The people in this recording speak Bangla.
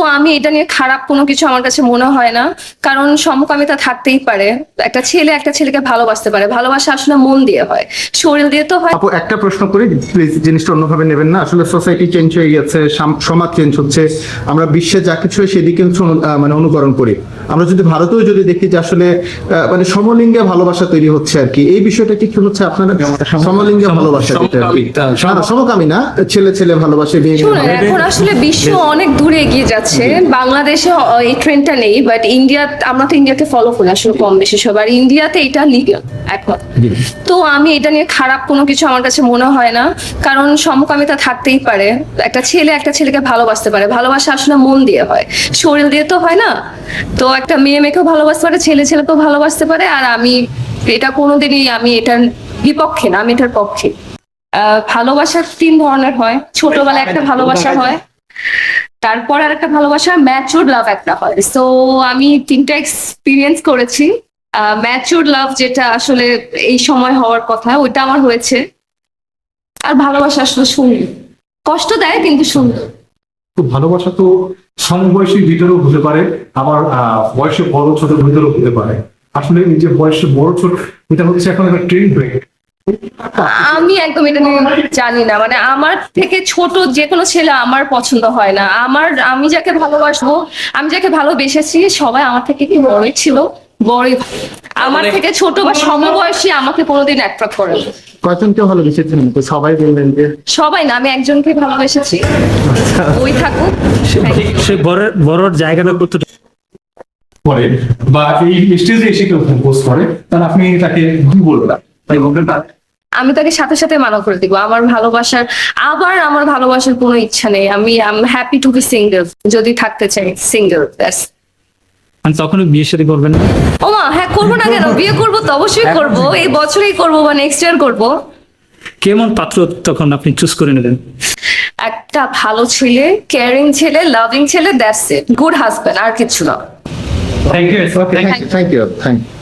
তো আমি এটা নিয়ে খারাপ কোনো কিছু আমার কাছে মনে হয় না। কারণ সমকামিতা থাকতেই পারে। একটা ছেলে একটা ছেলেকে ভালোবাসতে পারে। ভালোবাসা আসলে মন দিয়ে হয়। শরীর দিয়ে তো হয়। একটা প্রশ্ন করি প্লিজ জিনিসটা অন্যভাবে নেবেন না। আসলে সোসাইটি চেঞ্জ হয়ে গেছে সমাজ চেঞ্জ হচ্ছে। আমরা বিশ্বে যা কিছু সেদিকে মানে অনুকরণ করি। আমরা যদি ভারতেও যদি দেখি যে আসলে আহ, মানে সমলিঙ্গে ভালোবাসা তৈরি হচ্ছে আর কি এই বিষয়টা কি হচ্ছে আপনারা? সমলিঙ্গে ভালোবাসা সমকামী না ছেলে ছেলে ভালোবাসে এখন আসলে বিশ্ব অনেক দূরে এগিয়ে যাচ্ছে। বাংলাদেশে এই ট্রেন্ডটা নেই বাট ইন্ডিয়া আমরা তো ইন্ডিয়াকে ফলো করি আসলে কম বেশি সব আর ইন্ডিয়াতে এটা লিগাল এখন তো আমি এটা নিয়ে খারাপ কোনো কিছু আমার কাছে মনে হয় না কারণ সমকামিতা থাকতেই পারে। একটা ছেলে একটা ছেলেকে ভালোবাসতে পারে। ভালোবাসা আসলে মন দিয়ে হয়। শরীর দিয়ে তো হয় না। তো একটা মেয়ে মেয়েকেও ভালোবাসতে পারে ছেলে ছেলেকেও ভালোবাসতে পারে আর আমি এটা কোনোদিনই আমি এটার বিপক্ষে না আমি এটার পক্ষে। ভালোবাসা তিন ধরনের হয়। ছোটবেলায় একটা ভালোবাসা হয় তারপর আর একটা ভালোবাসা ম্যাচুর লাভ একটা হয়। তো আমি তিনটা এক্সপিরিয়েন্স করেছি। ম্যাচুর লাভ যেটা আসলে এই সময় হওয়ার কথা ওইটা আমার হয়েছে। আর ভালোবাসা আসলে সুন্দর। কষ্ট দেয় কিন্তু সুন্দর। তো ভালোবাসা তো সমবয়সীর ভিতরেও হতে পারে, আবার বয়সে বড় ছোট ভিতরেও হতে পারে। আসলে যে বয়সে বড় ছোট, এটা হচ্ছে এখন একটা ট্রেন্ড হয়ে আমি একদম এটা নিয়ে জানি না মানে আমার থেকে ছোট যে কোনো ছেলে আমার পছন্দ হয় না। আমার, আমি যাকে ভালোবাসবো, আমি যাকে ভালোবেসেছি, সবাই আমার থেকে কি বড়ই ছিল। বড়ই আমার থেকে ছোট বা সমবয়সী আমাকে কোনোদিন অ্যাট্রাক্ট করে। কয়জনকে ভালোবেসেছেন তো সবাই বললেন যে সবাই না আমি একজনকে ভালোবেসেছি। ওই থাকুক। সে বড় বড়র জায়গাটা করতে করে বা এই স্টেজে এসে কেউ প্রপোজ করে তাহলে আপনি তাকে ভুল বলবেন তাই বলবেন না। আমি তাকে সাথে সাথে মানা করে দিব। আমার ভালোবাসার আবার আমার ভালোবাসার কোনো ইচ্ছা নেই। আমি I am happy to be single যদি থাকতে চাই সিঙ্গেল ব্যাস। মানে তখনও বিয়ে শাদী করবেন না। ও মা হ্যাঁ করব না কেন? বিয়ে করব তো অবশ্যই করব। এই বছরেই করব বা নেক্সট ইয়ার করব। কেমন পাত্র তখন আপনি চুজ করে নিলেন? একটা ভালো ছেলে কেয়ারিং ছেলে লাভিং ছেলে দ্যাটস ইট গুড হাজবেন্ড আর কিছু না। Thank you thank you thank you